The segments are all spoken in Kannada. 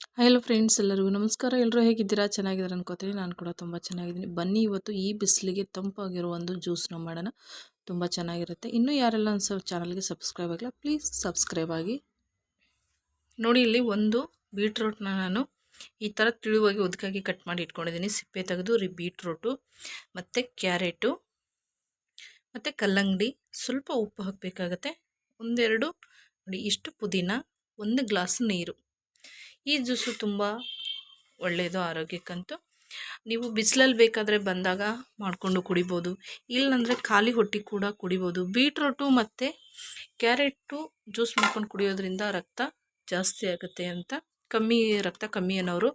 ಹಲೋ ಫ್ರೆಂಡ್ಸ್ ಎಲ್ಲರಿಗೂ ನಮಸ್ಕಾರ. ಎಲ್ಲರೂ ಹೇಗಿದ್ದೀರಾ? ಚೆನ್ನಾಗಿದ್ದಾರೆ ಅನ್ಕೋತೀನಿ. ನಾನು ಕೂಡ ತುಂಬ ಚೆನ್ನಾಗಿದ್ದೀನಿ. ಬನ್ನಿ ಇವತ್ತು ಈ ಬಿಸಿಲಿಗೆ ತಂಪಾಗಿರೋ ಒಂದು ಜ್ಯೂಸ್ನ ಮಾಡೋಣ. ತುಂಬ ಚೆನ್ನಾಗಿರುತ್ತೆ. ಇನ್ನೂ ಯಾರೆಲ್ಲ ಒಂದು ಚಾನಲ್ಗೆ ಸಬ್ಸ್ಕ್ರೈಬ್ ಆಗಿಲ್ಲ ಪ್ಲೀಸ್ ಸಬ್ಸ್ಕ್ರೈಬ್ ಆಗಿ. ನೋಡಿ, ಇಲ್ಲಿ ಒಂದು ಬೀಟ್ರೂಟ್ನ ನಾನು ಈ ಥರ ತಿಳುವಾಗಿ ಒದಕಾಗಿ ಕಟ್ ಮಾಡಿ ಇಟ್ಕೊಂಡಿದ್ದೀನಿ. ಸಿಪ್ಪೆ ತೆಗೆದು, ರೀ ಬೀಟ್ರೂಟು, ಮತ್ತು ಕ್ಯಾರೆಟು, ಮತ್ತು ಕಲ್ಲಂಗಡಿ. ಸ್ವಲ್ಪ ಉಪ್ಪು ಹಾಕಬೇಕಾಗತ್ತೆ. ಒಂದೆರಡು, ನೋಡಿ, ಇಷ್ಟು ಪುದೀನ, ಒಂದು ಗ್ಲಾಸ್ ನೀರು. ಈ ಜ್ಯೂಸು ತುಂಬ ಒಳ್ಳೆಯದು, ಆರೋಗ್ಯಕ್ಕಂತೂ. ನೀವು ಬಿಸಿಲಲ್ಲಿ ಬೇಕಾದರೆ ಬಂದಾಗ ಮಾಡಿಕೊಂಡು ಕುಡಿಬೋದು. ಇಲ್ಲಂದರೆ ಖಾಲಿ ಹೊಟ್ಟೆ ಕೂಡ ಕುಡಿಬೋದು. ಬೀಟ್ರೋಟು ಮತ್ತು ಕ್ಯಾರೆಟು ಜ್ಯೂಸ್ ಮಾಡ್ಕೊಂಡು ಕುಡಿಯೋದ್ರಿಂದ ರಕ್ತ ಜಾಸ್ತಿ ಆಗುತ್ತೆ ಅಂತ ಕಮ್ಮಿ, ರಕ್ತ ಕಮ್ಮಿ ಅನ್ನೋರು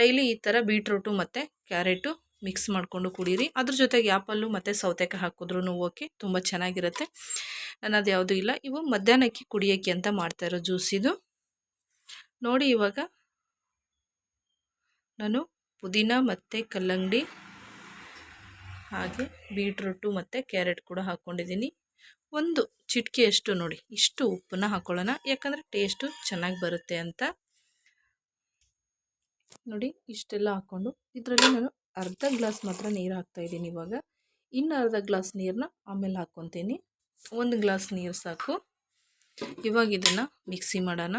ಡೈಲಿ ಈ ಥರ ಬೀಟ್ರೋಟು ಮತ್ತು ಕ್ಯಾರೆಟು ಮಿಕ್ಸ್ ಮಾಡಿಕೊಂಡು ಕುಡೀರಿ. ಅದ್ರ ಜೊತೆಗೆ ಆ್ಯಪಲ್ಲು ಮತ್ತು ಸೌತೆಕಾಯಿ ಹಾಕಿದ್ರೂ ಓಕೆ, ತುಂಬ ಚೆನ್ನಾಗಿರುತ್ತೆ. ಅನ್ನೋದು ಯಾವುದೂ ಇಲ್ಲ. ಇವು ಮಧ್ಯಾಹ್ನಕ್ಕೆ ಕುಡಿಯೋಕ್ಕೆ ಅಂತ ಮಾಡ್ತಾಯಿರೋ ಜ್ಯೂಸ್ ಇದು. ನೋಡಿ ಇವಾಗ. ನಾನು ಪುದೀನ ಮತ್ತು ಕಲ್ಲಂಗಡಿ, ಹಾಗೆ ಬೀಟ್ರೂಟು ಮತ್ತು ಕ್ಯಾರೆಟ್ ಕೂಡ ಹಾಕ್ಕೊಂಡಿದ್ದೀನಿ ಒಂದು ಚಿಟಿಕೆಯಷ್ಟು ನೋಡಿ, ಇಷ್ಟು ಉಪ್ಪನ್ನ ಹಾಕ್ಕೊಳ್ಳೋಣ ಯಾಕಂದರೆ ಟೇಸ್ಟು ಚೆನ್ನಾಗಿ ಬರುತ್ತೆ ಅಂತ. ನೋಡಿ, ಇಷ್ಟೆಲ್ಲ ಹಾಕ್ಕೊಂಡು, ಇದರಲ್ಲಿ ನಾನು ಅರ್ಧ ಗ್ಲಾಸ್ ಮಾತ್ರ ನೀರು ಹಾಕ್ತಾಯಿದ್ದೀನಿ ಇವಾಗ. ಇನ್ನು ಅರ್ಧ ಗ್ಲಾಸ್ ನೀರನ್ನ ಆಮೇಲೆ ಹಾಕ್ಕೊತೀನಿ. ಒಂದು ಗ್ಲಾಸ್ ನೀರು ಸಾಕು. ಇವಾಗ ಇದನ್ನು ಮಿಕ್ಸಿ ಮಾಡೋಣ.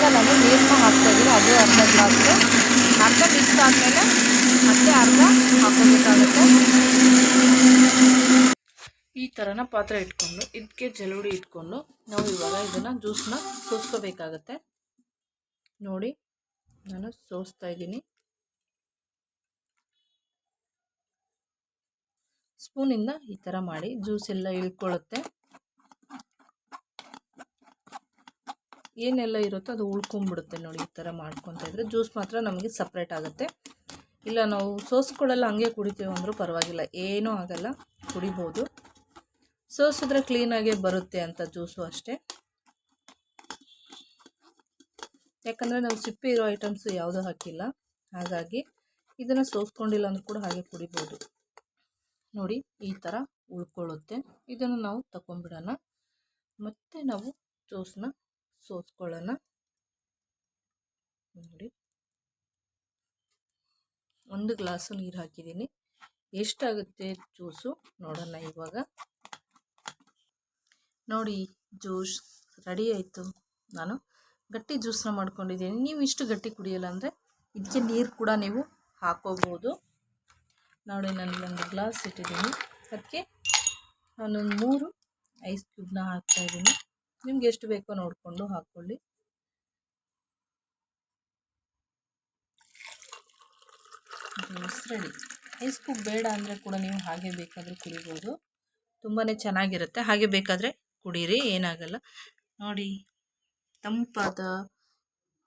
ಇವಾಗ ನಾನು ನೀರನ್ನ ಹಾಕ್ತಾಯಿದ್ದೀನಿ ಅದು ಅರ್ಧ ಗ್ಲಾಸು ಅರ್ಧ ಮಿಕ್ಸ್ ಆದಮೇಲೆ ಮತ್ತೆ ಅರ್ಧ ಹಾಕೋಬೇಕಾಗುತ್ತೆ ಈ ಥರನ ಪಾತ್ರೆ ಇಟ್ಕೊಂಡು ಇದಕ್ಕೆ ಜಲುಡಿ ಇಟ್ಕೊಂಡು ನಾವು ಇವಾಗ ಇದನ್ನು ಜ್ಯೂಸನ್ನ ಸೋಸ್ಕೋಬೇಕಾಗತ್ತೆ. ನೋಡಿ, ನಾನು ಸೋಸ್ತಾ ಇದ್ದೀನಿ ಸ್ಪೂನಿಂದ ಈ ಥರ ಮಾಡಿ ಜ್ಯೂಸ್ ಎಲ್ಲ ಇಳ್ಕೊಳ್ಳುತ್ತೆ. ಏನೆಲ್ಲ ಇರುತ್ತೋ ಅದು ಉಳ್ಕೊಂಬಿಡುತ್ತೆ ನೋಡಿ ಈ ಥರ ಮಾಡ್ಕೊತ ಇದ್ರೆ ಜ್ಯೂಸ್ ಮಾತ್ರ ನಮಗೆ ಸಪ್ರೇಟ್ ಆಗುತ್ತೆ. ಇಲ್ಲ ನಾವು ಸೋಸ್ಕೊಳ್ಳಲ್ಲ ಹಂಗೆ ಕುಡಿತೀವಿ ಅಂದರೂ ಪರವಾಗಿಲ್ಲ, ಏನೂ ಆಗಲ್ಲ, ಕುಡಿಬೋದು. ಸೋಸಿದ್ರೆ ಕ್ಲೀನಾಗೆ ಬರುತ್ತೆ ಅಂತ ಜ್ಯೂಸು ಅಷ್ಟೇ. ಯಾಕಂದರೆ ನಾವು ಸಿಪ್ಪೆ ಇರೋ ಐಟಮ್ಸು ಯಾವುದೂ ಹಾಕಿಲ್ಲ, ಹಾಗಾಗಿ ಇದನ್ನು ಸೋಸ್ಕೊಂಡಿಲ್ಲ ಅಂದ್ರೂ ಕೂಡ ಹಾಗೆ ಕುಡಿಬೋದು. ನೋಡಿ ಈ ಥರ ಉಳ್ಕೊಳ್ಳುತ್ತೆ. ಇದನ್ನು ನಾವು ತಗೊಂಡ್ಬಿಡೋಣ. ಮತ್ತು ನಾವು ಜ್ಯೂಸನ್ನ ಸೋಸ್ಕೊಳ್ಳೋಣ ನೋಡಿ. ಒಂದು ಗ್ಲಾಸು ನೀರು ಹಾಕಿದ್ದೀನಿ. ಎಷ್ಟಾಗುತ್ತೆ ಜ್ಯೂಸು? ನೋಡೋಣ ಇವಾಗ. ನೋಡಿ, ಜ್ಯೂಸ್ ರೆಡಿ ಆಯಿತು. ನಾನು ಗಟ್ಟಿ ಜ್ಯೂಸನ್ನ ಮಾಡ್ಕೊಂಡಿದ್ದೀನಿ. ನೀವು ಇಷ್ಟು ಗಟ್ಟಿ ಕುಡಿಯಲ್ಲ ಅಂದರೆ ಇದಕ್ಕೆ ನೀರು ಕೂಡ ನೀವು ಹಾಕೋಬೋದು. ನೋಡಿ, ನಾನು ಒಂದು ಗ್ಲಾಸ್ ಇಟ್ಟಿದ್ದೀನಿ. ಅದಕ್ಕೆ ನಾನೊಂದು ಮೂರು ಐಸ್ ಕ್ಯೂಬ್ನ ಹಾಕ್ತಾಯಿದ್ದೀನಿ ನಿಮ್ಗೆ ಎಷ್ಟು ಬೇಕೋ ನೋಡಿಕೊಂಡು ಹಾಕ್ಕೊಳ್ಳಿ ಜ್ಯೂಸ್ ರೆಡಿ ಐಸ್ ಕುಕ್ ಬೇಡ ಅಂದರೆ ಕೂಡ ನೀವು ಹಾಗೆ ಬೇಕಾದರೆ ಕುಡಿಬೋದು. ತುಂಬಾ ಚೆನ್ನಾಗಿರುತ್ತೆ. ಹಾಗೆ ಬೇಕಾದರೆ ಕುಡೀರಿ, ಏನಾಗಲ್ಲ. ನೋಡಿ, ತಂಪಾದ,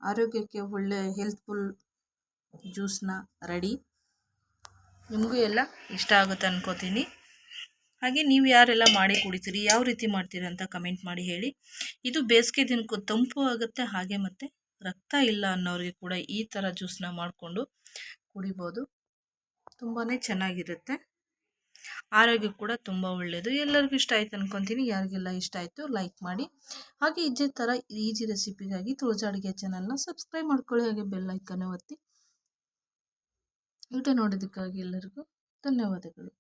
ಆರೋಗ್ಯಕ್ಕೆ ಒಳ್ಳೆ ಹೆಲ್ತ್ಫುಲ್ ಜ್ಯೂಸ್ನ ರೆಡಿ ನಿಮಗೂ ಎಲ್ಲ ಇಷ್ಟ ಆಗುತ್ತೆ ಅನ್ಕೋತೀನಿ. ಹಾಗೆ ನೀವು ಯಾರೆಲ್ಲ ಮಾಡಿ ಕುಡಿತೀರಿ, ಯಾವ ರೀತಿ ಮಾಡ್ತೀರಾ ಅಂತ ಕಮೆಂಟ್ ಮಾಡಿ ಹೇಳಿ. ಇದು ಬೇಸಿಗೆ ದಿನಕ್ಕೂ ತಂಪು ಆಗುತ್ತೆ, ಹಾಗೆ ಮತ್ತು ರಕ್ತ ಇಲ್ಲ ಅನ್ನೋರಿಗೆ ಕೂಡ ಈ ಥರ ಜ್ಯೂಸನ್ನ ಮಾಡಿಕೊಂಡು ಕುಡಿಬೋದು. ತುಂಬಾ ಚೆನ್ನಾಗಿರುತ್ತೆ. ಆರೋಗ್ಯ ಕೂಡ ತುಂಬ ಒಳ್ಳೆಯದು ಎಲ್ಲರಿಗೂ ಇಷ್ಟ ಆಯ್ತು ಅನ್ಕೊತೀನಿ. ಯಾರಿಗೆಲ್ಲ ಇಷ್ಟ ಆಯಿತು ಲೈಕ್ ಮಾಡಿ. ಹಾಗೆ ಇದೇ ಥರ ಈಜಿ ರೆಸಿಪಿಗಾಗಿ ತುಳಜಾ ಅಡುಗೆ ಚಾನಲ್ನ ಸಬ್ಸ್ಕ್ರೈಬ್ ಮಾಡ್ಕೊಳ್ಳಿ. ಹಾಗೆ ಬೆಲ್ ಐಕನ್ ಒತ್ತಿ. ಇದು ನೋಡೋದಕ್ಕಾಗಿ ಎಲ್ಲರಿಗೂ ಧನ್ಯವಾದಗಳು.